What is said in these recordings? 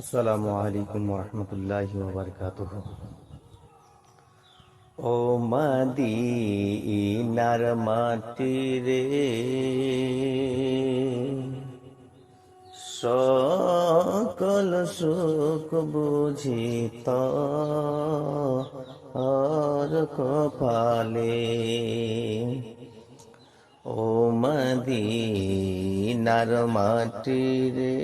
আসসালামু আলাইকুম রহমতুল্লাহ বারকাত ও মাদিনার মাটি রে, সকল সুখ বুঝি আর কপালে। ও মদিনার মাটি রে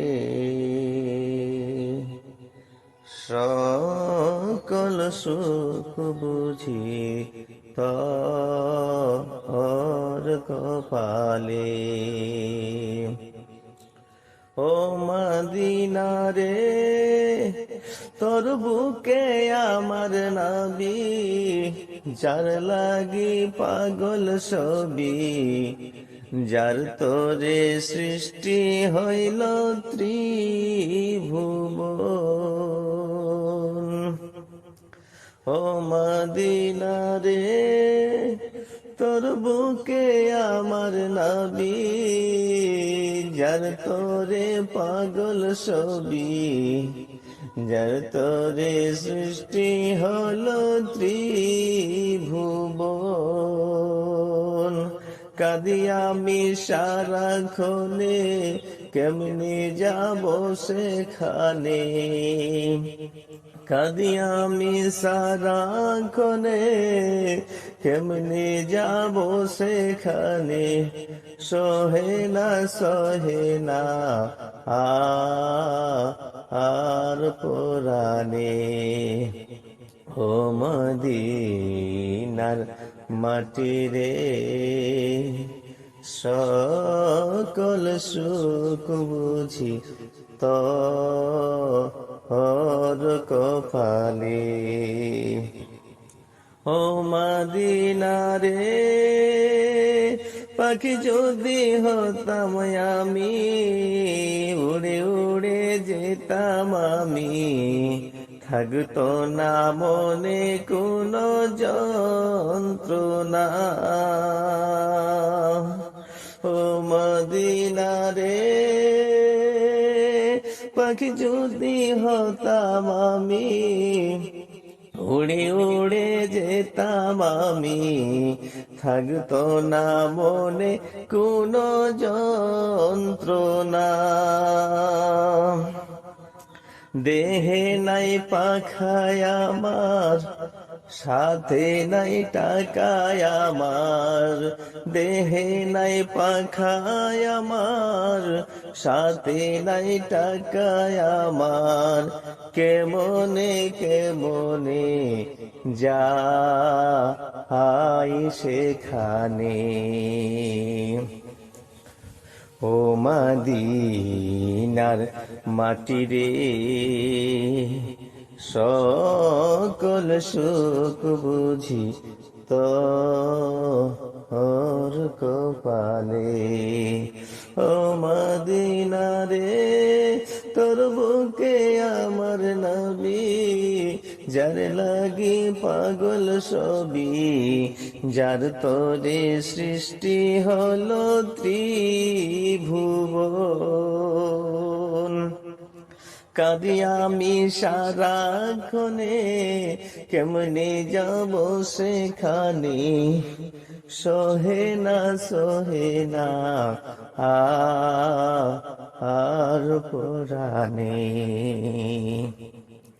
সকল সুখ বুঝি তর কপালে। ও মদিনা রে, তোর বুকে আমার নাবি, যার লাগি পাগল ছবি যার তোরে সৃষ্টি হইল ত্রিভুবন। ও মদিনা রে তোর বুকে আমার নাবি, যার তোরে পাগল ছবি, যার তোরে সৃষ্টি হলো ত্রিভুবন কাদি আমি সারাক্ষণে, কেমনি যাব সেখানে? কাদি আমি সারাক্ষণে, কেমনি যাব সেখানে? সহে না সহে না আর পুরানে মদিনার মাটি রে সকল সুখ বুঝি তো হর কপালে। ও মদিনা রে পাখি যদি হতাম আমি, উড়ে উড়ে যেতাম আমি। থাকতো না মনে কোনো যন্ত্রণা। ও মদিনা রে, পাখি যদি হতাম আমি, উড়ে উড়ে যেতাম আমি। থাকতো না মনে কোনো যন্ত্রণা। দেহে নাই পাখায় আমার, সাথে নাই টাকায় আমার। দেহে নাই পাখায় আমার, সাথে নাই টাকায় আমার। কেমনে কেমনে যা হাই সেখানে? ও মাদিনার মাটি রে সকল সুখ বুঝি তো হর কপালে। ও মাদিনা রে তোর বুকে আমার নবী যার লাগি পাগল ছবি, যার তোরে সৃষ্টি হলো ত্রিভুবন। কাঁদি আমি সারা সারাক্ষণে, কেমনে যাব সেখানে? সহে না সহে না, আর পুরানে